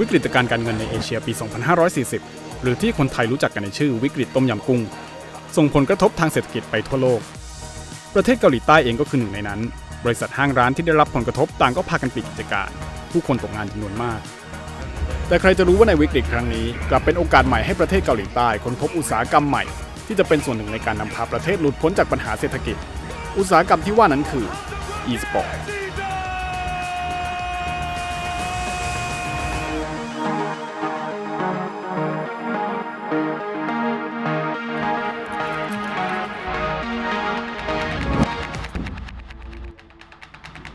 วิกฤตการการเงินในเอเชียปี 2540 หรือที่คนไทยรู้จักกันในชื่อวิกฤตต้มยำกุ้ง ส่งผลกระทบทางเศรษฐกิจไปทั่วโลก ประเทศเกาหลีใต้เองก็คือหนึ่งในนั้น บริษัทห้างร้านที่ได้รับผลกระทบต่างก็พากันปิดกิจการ ผู้คนตกงานจำนวนมาก แต่ใครจะรู้ว่าในวิกฤตครั้งนี้ กลับเป็นโอกาสใหม่ให้ประเทศเกาหลีใต้ค้นพบอุตสาหกรรมใหม่ ที่จะเป็นส่วนหนึ่งในการนำพาประเทศหลุดพ้นจากปัญหาเศรษฐกิจ อุตสาหกรรมที่ว่านั้นคือ e-sport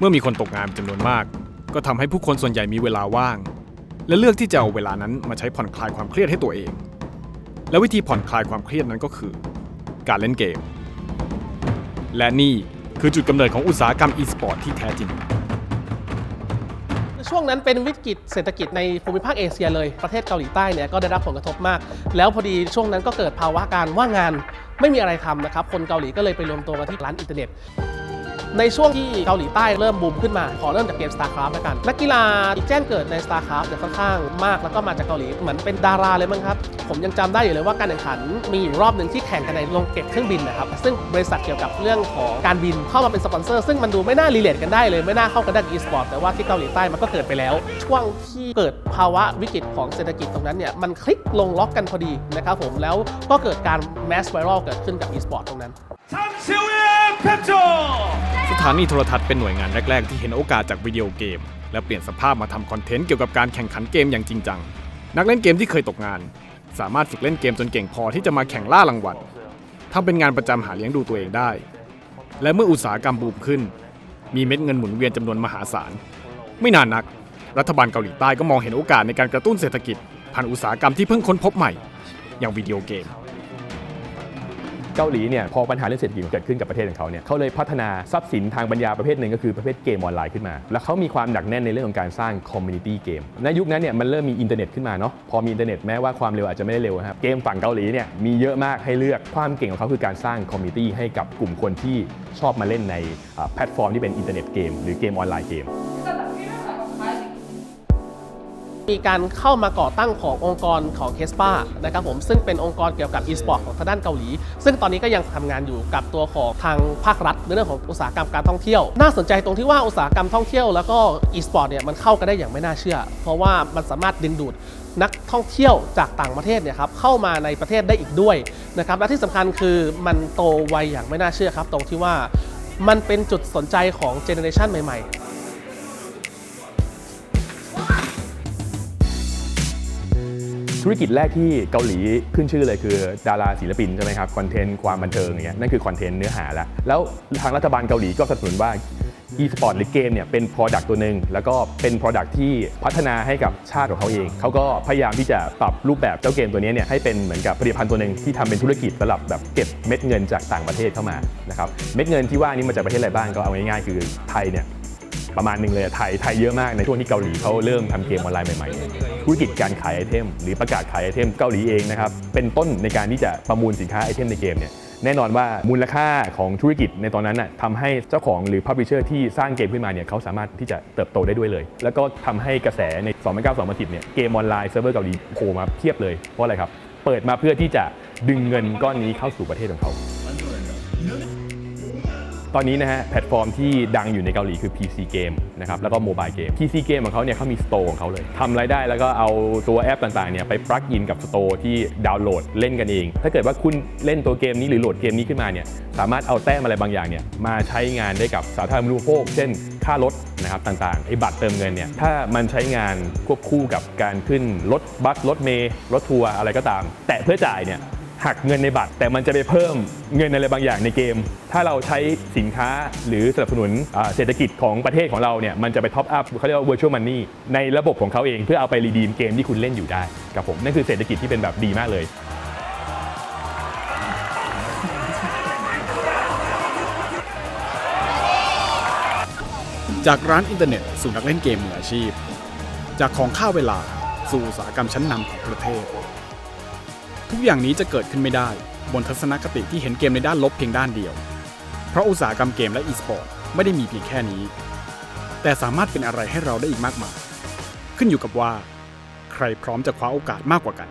มื่อมีคนตกงานจำนวนมาก ก็ทำให้ผู้คนส่วนใหญ่มีเวลาว่าง และเลือกที่จะเอาเวลานั้นมาใช้ผ่อนคลายความเครียดให้ตัวเอง และวิธีผ่อนคลายความเครียดนั้นก็คือ การเล่นเกม และนี่คือจุดกำเนิดของอุตสาหกรรม e-sport ที่แท้จริง ช่วงนั้นเป็นวิกฤตเศรษฐกิจในภูมิภาคเอเชียเลย ประเทศเกาหลีใต้เนี่ยก็ได้รับผลกระทบมาก แล้วพอดีช่วงนั้นก็เกิดภาวะการว่างงาน ไม่มีอะไรทำนะครับ คนเกาหลีก็เลยไปรวมตัวกันที่ร้านอินเทอร์เน็ต ในช่วงที่เกาหลีใต้เริ่มบูมขึ้นมา ขอเริ่มจากเกม StarCraft แล้วกัน นักกีฬาแจ้งเกิดใน StarCraft เนี่ยค่อนข้างมากแล้วก็มาจากเกาหลี เหมือนเป็นดาราเลยมั้งครับ ผมยังจำได้อยู่เลยว่าการแข่งขันมีอยู่รอบหนึ่งที่แข่งกันในโรงเก็บเครื่องบินนะครับ ซึ่งบริษัทเกี่ยวกับเรื่องของการบินเข้ามาเป็นสปอนเซอร์ซึ่งมันดูไม่น่ารีเลทกันได้เลยไม่น่าเข้ากันได้กับอีสปอร์ตแต่ว่าที่เกาหลีใต้มันก็เกิดไปแล้ว ช่วงที่เกิดภาวะวิกฤตของเศรษฐกิจตรงนั้นเนี่ยมันคลิกลงล็อกกันพอดีนะครับผมแล้วก็เกิดการแมสไวรัลเกิดขึ้นกับอีสปอร์ตตรงนั้นทำเชียวเพ็บ ถานีโทรทัศน์เป็นหน่วยงานแรก ๆ ที่เห็นโอกาสจากวิดีโอเกม และเปลี่ยนสภาพมาทำคอนเทนต์เกี่ยวกับการแข่งขันเกมอย่างจริงจัง นักเล่นเกมที่เคยตกงาน สามารถฝึกเล่นเกมจนเก่งพอที่จะมาแข่งล่ารางวัลทำเป็นงานประจำหาเลี้ยงดูตัวเองได้ และเมื่ออุตสาหกรรมบูมขึ้น มีเม็ดเงินหมุนเวียนจำนวนมหาศาล ไม่นานนัก รัฐบาลเกาหลีใต้ก็มองเห็นโอกาสในการกระตุ้นเศรษฐกิจผ่านอุตสาหกรรมที่เพิ่งค้นพบใหม่ อย่างวิดีโอเกม เกาหลีเนี่ยพอปัญหาเรื่องเศรษฐกิจเกิดขึ้นกับประเทศของเขาเนี่ยเขาเลยพัฒนาทรัพย์สินทางปัญญาประเภทหนึ่งก็คือประเภทเกมออนไลน์ขึ้นมา แล้วเขามีความหนักแน่นในเรื่องของการสร้างคอมมูนิตี้เกมในยุคนั้นเนี่ยมันเริ่มมีอินเทอร์เน็ตขึ้นมาเนาะพอมีอินเทอร์เน็ตแม้ว่าความเร็วอาจจะไม่ได้เร็วนะครับเกมฝั่งเกาหลีเนี่ยมีเยอะมากให้เลือกความเก่งของเขาคือการสร้างคอมมูนิตี้ให้กับกลุ่มคนที่ชอบมาเล่นในแพลตฟอร์มที่เป็นอินเทอร์เน็ตเกมหรือเกมออนไลน์เกม มีการเข้ามาก่อตั้งขององค์กรของเคสปานะครับผมซึ่งเป็นองค์กรเกี่ยวกับ e-sport ของทางด้านเกาหลี ซึ่งตอนนี้ก็ยังทำงานอยู่กับตัวของทางภาครัฐในเรื่องของอุตสาหกรรมการท่องเที่ยว น่าสนใจตรงที่ว่าอุตสาหกรรมท่องเที่ยวแล้วก็ e-sport เนี่ยมันเข้ากันได้อย่างไม่น่าเชื่อ เพราะว่ามันสามารถดึงดูดนักท่องเที่ยวจากต่างประเทศเนี่ยครับเข้ามาในประเทศได้อีกด้วยนะครับและที่สำคัญคือมันโตไวอย่างไม่น่าเชื่อครับ ตรงที่ว่ามันเป็นจุดสนใจของเจเนอเรชันใหม่ๆ ธุรกิจแรกที่เกาหลีขึ้นชื่อเลยคือดาราศิลปินใช่ไหมครับคอนเทนต์ความบันเทิงอย่างเงี้ยนั่นคือคอนเทนต์เนื้อหาล้วแล้วทางรัฐบาลเกาหลีก็สนับสนุนว่า e-sport หรือเกมเนี่ยเป็น product ตัวหนึ่งแล้วก็เป็น product ที่พัฒนาให้กับชาติของเขาเอง เขาก็พยายามที่จะปรับรูปแบบเจ้าเกมตัวนี้เนี่ยให้เป็นเหมือนกับผลิตภัณฑ์ตัวหนึ่งที่ทำเป็นธุรกิจสำหรับแบบเก็บเม็ดเงินจากต่างประเทศเข้ามานะครับเม็ดเงินที่ว่านี้มาจากประเทศอะไรบ้างก็เอาง่ายๆคือไทยเนี่ย ประมาณหนึ่งเลยอะไทยไทยเยอะมากในช่วงที่เกาหลีเขาเริ่มทำเกมออนไลน์ใหม่ๆธุรกิจการขายไอเทม หรือประกาศขายไอเทมเกาหลีเองนะครับเป็นต้นในการที่จะประมูลสินค้าไอเทมในเกมเนี่ยแน่นอนว่ามูลค่าของธุรกิจในตอนนั้นน่ะทำให้เจ้าของหรือพับลิเชอร์ที่สร้างเกมขึ้นมาเนี่ยเขาสามารถที่จะเติบโตได้ด้วยเลย แล้วก็ทำให้กระแสใน 2009 2010เนี่ยเกมออนไลน์เซิร์ฟเวอร์เกาหลีโผล่มาเพียบเลยเพราะอะไรครับ เปิดมาเพื่อที่จะดึงเงินก้อนนี้เข้าสู่ประเทศของเขา ตอนนี้นะฮะแพลตฟอร์มที่ดังอยู่ในเกาหลีคือ PC เกมนะครับแล้วก็โมบายเกม PC เกมของเขาเนี่ยเขามีสโตร์ของเขาเลยทำรายได้แล้วก็เอาตัวแอปต่างๆเนี่ยไปปลักอินกับสโตร์ที่ดาวน์โหลดเล่นกันเอง ถ้าเกิดว่าคุณเล่นตัวเกมนี้หรือโหลดเกมนี้ขึ้นมาเนี่ยสามารถเอาแต้มอะไรบางอย่างเนี่ยมาใช้งานได้กับสาธารณูปโภค เช่น ค่ารถนะครับต่างๆไอ้บัตรเติมเงินเนี่ยถ้ามันใช้งานควบคู่กับการขึ้นรถบัสรถเมล์รถทัวร์อะไรก็ตาม แต่เพื่อจ่ายเนี่ย หักเงินในบัตร แต่มันจะไปเพิ่มเงินอะไรบางอย่างในเกม ถ้าเราใช้สินค้าหรือสนับสนุนเศรษฐกิจของประเทศของเราเนี่ยมันจะไปท็อปอัพเขาเรียกว่า virtual money ในระบบของเขาเองเพื่อเอาไปรีดีมเกมที่คุณเล่นอยู่ได้ครับผมนั่นคือเศรษฐกิจที่เป็นแบบดีมากเลยจากร้านอินเทอร์เน็ตสู่นักเล่นเกมมืออาชีพ จากของค่าเวลาสู่อุตสาหกรรมชั้นนำของประเทศ ทุกอย่างนี้จะเกิดขึ้นไม่ได้ บนทัศนคติที่เห็นเกมในด้านลบเพียงด้านเดียว เพราะอุตสาหกรรมเกมและอีสปอร์ตไม่ได้มีเพียงแค่นี้ แต่สามารถเป็นอะไรให้เราได้อีกมากมาย ขึ้นอยู่กับว่า ใครพร้อมจะคว้าโอกาสมากกว่ากัน